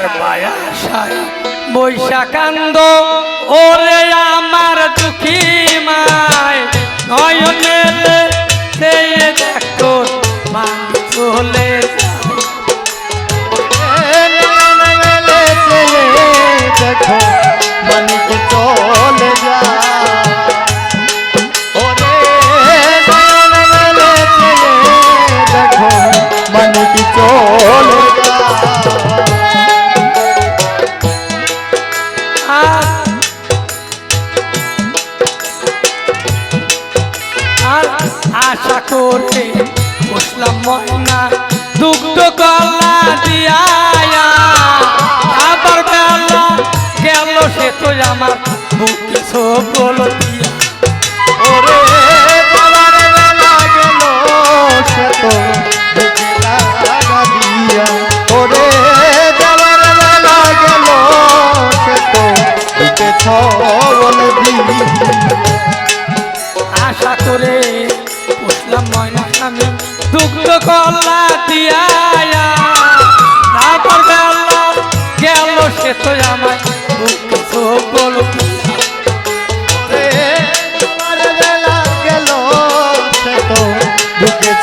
বৈশাখান্ত মায়া ওরে আমার আর আশা করতে বসলাম ময়না দুগ্ধ কলা দিয়া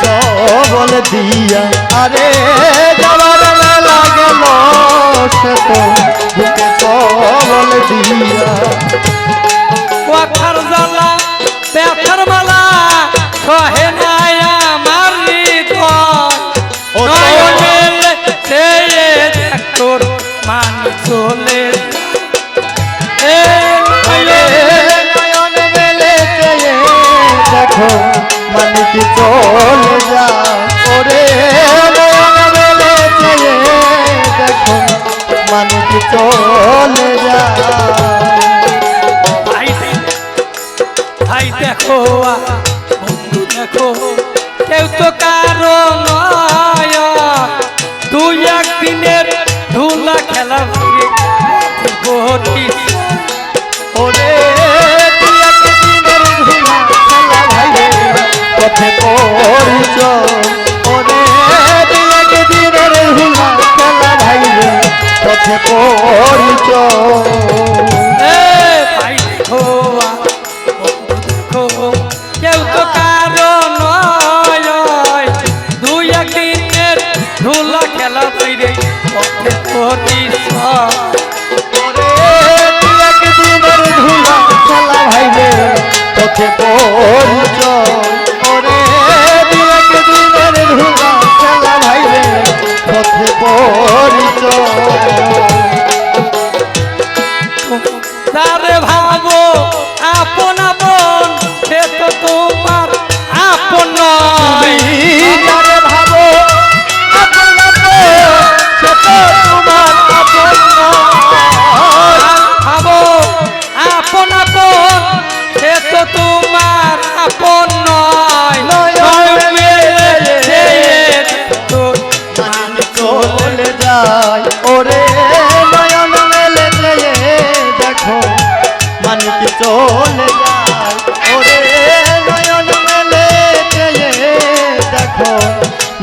কবল দিয়া। আরে যাওয়ার মেলা গেল সে তো বুকে কবল দিয়া। কথার দেখো বন্ধু দেখো, কেউ তো কারও নয় দুই একদিনের ধুলা খেলা ওরে, দুই একদিনের ধুলা খেলা ভাইরে পথে পড়ুছ। ওরে, দুই একদিনের ধুলা খেলা ভাইরে পথে পড়ুছ। জ্বালা তুই রে পথে পথে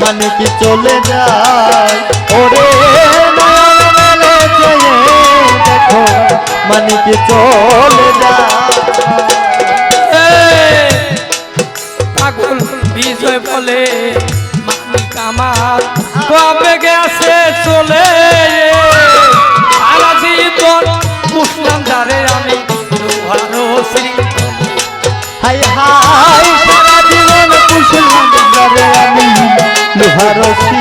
মানে কি চলে যায়? ওরে দেখো মানে কি চলে যায়? পাগল বিজয় বলে, মানিক আমার কবে গেছে চলে Rosy.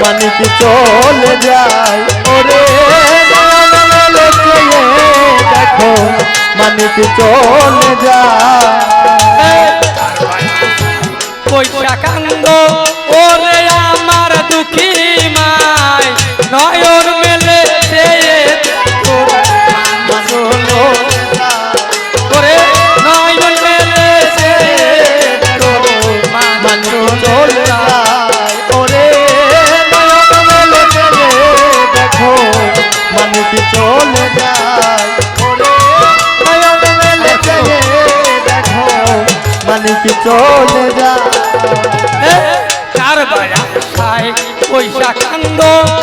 মানিক চলে যায়। ওরে দেখো মানিক চলে যায়। বৈশা কান্দ, ওরে আমার দুঃখী মায় নয়ন মেলে ওরে নয়ন মেলে ওরে নয়ন মেলে দেখো, মানুষ চলে যায়। রাখাঙ্গ।